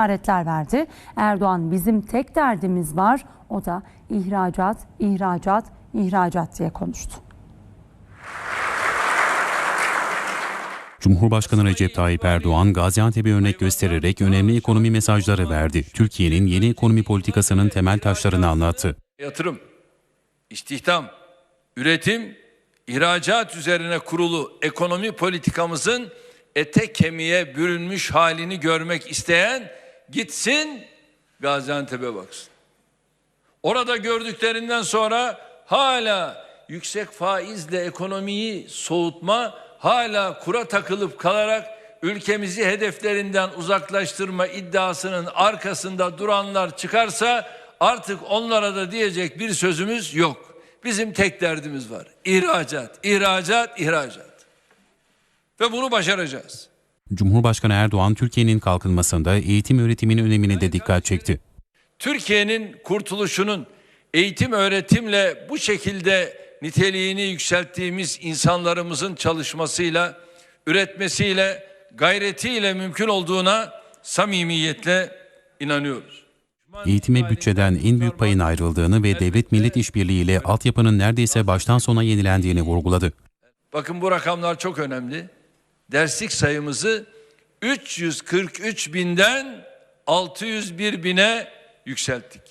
işaretler verdi. Erdoğan bizim tek derdimiz var o da ihracat, ihracat, ihracat diye konuştu. Cumhurbaşkanı Recep Tayyip Erdoğan Gaziantep'i örnek göstererek önemli ekonomi mesajları verdi. Türkiye'nin yeni ekonomi politikasının temel taşlarını anlattı. Yatırım, istihdam, üretim, ihracat üzerine kurulu ekonomi politikamızın ete kemiğe bürünmüş halini görmek isteyen gitsin Gaziantep'e baksın. Orada gördüklerinden sonra hala yüksek faizle ekonomiyi soğutma, hala kura takılıp kalarak ülkemizi hedeflerinden uzaklaştırma iddiasının arkasında duranlar çıkarsa artık onlara da diyecek bir sözümüz yok. Bizim tek derdimiz var. İhracat, ihracat, ihracat. Ve bunu başaracağız. Cumhurbaşkanı Erdoğan Türkiye'nin kalkınmasında eğitim öğretimin önemine de dikkat çekti. Türkiye'nin kurtuluşunun eğitim öğretimle bu şekilde niteliğini yükselttiğimiz insanlarımızın çalışmasıyla, üretmesiyle, gayretiyle mümkün olduğuna samimiyetle inanıyoruz. Eğitime bütçeden en büyük payın ayrıldığını ve devlet millet işbirliği ile altyapının neredeyse baştan sona yenilendiğini vurguladı. Bakın bu rakamlar çok önemli. Derslik sayımızı 343 binden 601 bine yükselttik.